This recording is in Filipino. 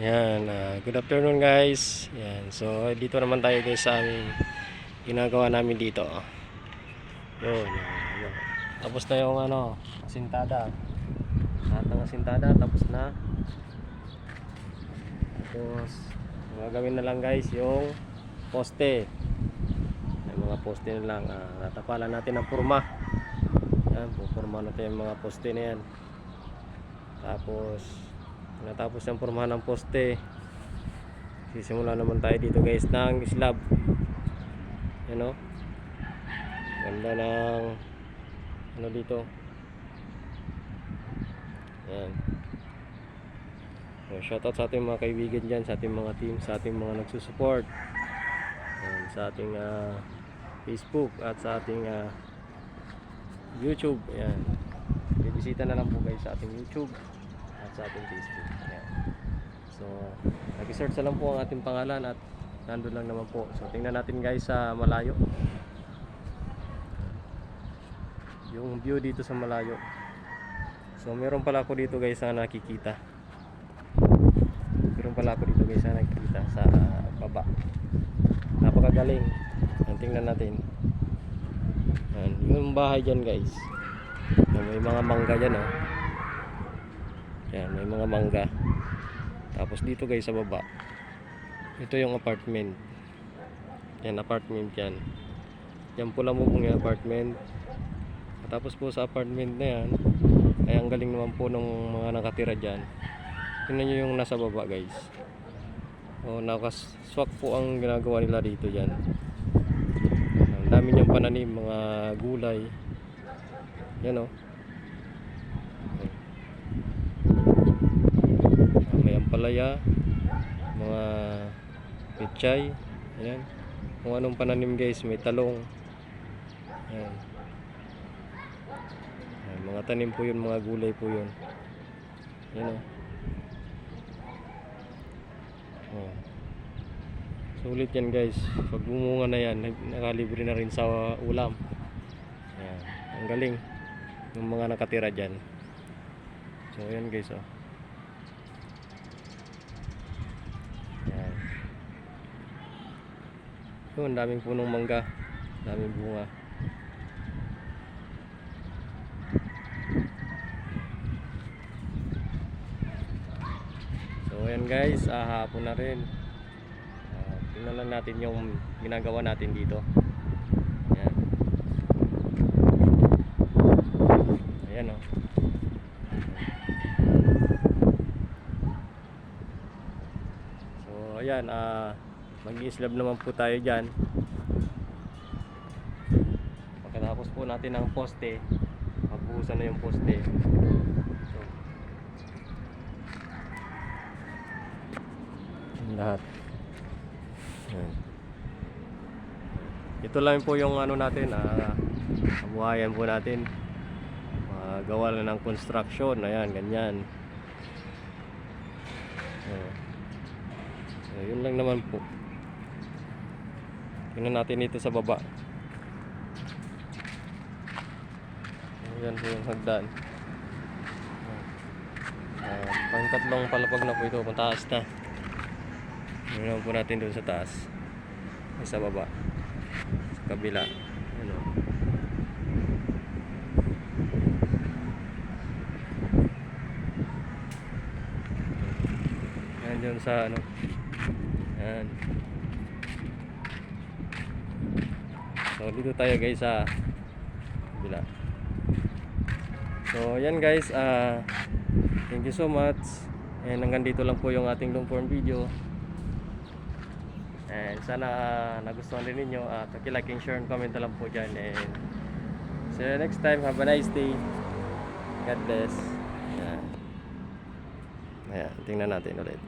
Yan, ah, good afternoon guys. Yan, so dito naman tayo guys sa aming ginagawa namin dito. Yun, yan, yan. Tapos na yung ano, asintada. Lahat ng asintada, tapos na. Tapos, gagawin na lang guys yung poste. Yung mga poste na lang. Ah, natapalan natin ang purma. Yan, pupurma natin yung mga poste na yan. Tapos, natapos yung pormahan ng poste. Sisimula naman tayo dito guys ng slab. Yan o. Ganda ng ano dito. Yan. So, shoutout sa ating mga kaibigan dyan, sa ating mga team, sa ating mga nagsusupport. Yan, sa ating ah, Facebook at sa ating ah, YouTube. Ayan. Bibisita na lang po kayo sa ating YouTube at sa ating Facebook. Ayan. So, nag-search na lang po ang ating pangalan at nandun lang naman po. So, tingnan natin guys sa malayo. Yung view dito sa malayo. So, meron pala ako dito guys na nakikita. Meron pala ako dito guys na nakikita sa baba. Napakagaling. Ayan, Tingnan natin. Yan, yung bahay dyan guys. May mga mangga dyan oh. Yan, may mga mangga. Tapos dito guys sa baba. Ito yung apartment. Yan, apartment yan. Yan pula mo pong yung apartment. Tapos po sa apartment na yan, ay ang galing naman po ng mga nakatira dyan. Tingnan nyo yung nasa baba guys. O, nakaswak po ang ginagawa nila dito dyan. Ang dami niyang pananim, mga gulay. Yan o. may ampalaya, mga pechay. Ayan. Kung anong pananim guys, may talong. Ayan. Ayan, mga tanim po yun, mga gulay po yun. Yan o. Oh. Sulit yan guys. Pag bumunga na yan, nakalibre na rin sa ulam. Ayan. Ang galing. Yung mga nakatira dyan. So ayan guys oh. Yun, daming punong mangga. Daming bunga. So ayan guys, ah, hapon na rin. Ah, tingnan lang natin yung ginagawa natin dito. Ayan. Ayan oh. o. So ayan, ah, mag-i-slab naman po tayo dyan. Pagkatapos po natin ng poste, magbuhusan na yung poste. So, lahat. Ayan. Ito lang po yung ano natin, ah, kabuhayan po natin. Mga gawa na ng construction, ayan, ganyan. So, yun lang naman po. Tingnan natin dito sa baba. Ayan po yung hagdan. Uh, pang tatlong palapag na po ito, pataas na. Tingnan po natin doon sa taas. Ay, sa baba. Sa kabila. Ano. Yan yun sa ano. Yan. So dito tayo guys sa kabila. So yan guys, ah thank you so much. And hanggang dito lang po yung ating long form video. And sana ah, nagustuhan rin ninyo at uh, like and share and comment lang po dyan. And see you next time. Have a nice day. God bless. Ayan. Ayan, tingnan natin ulit.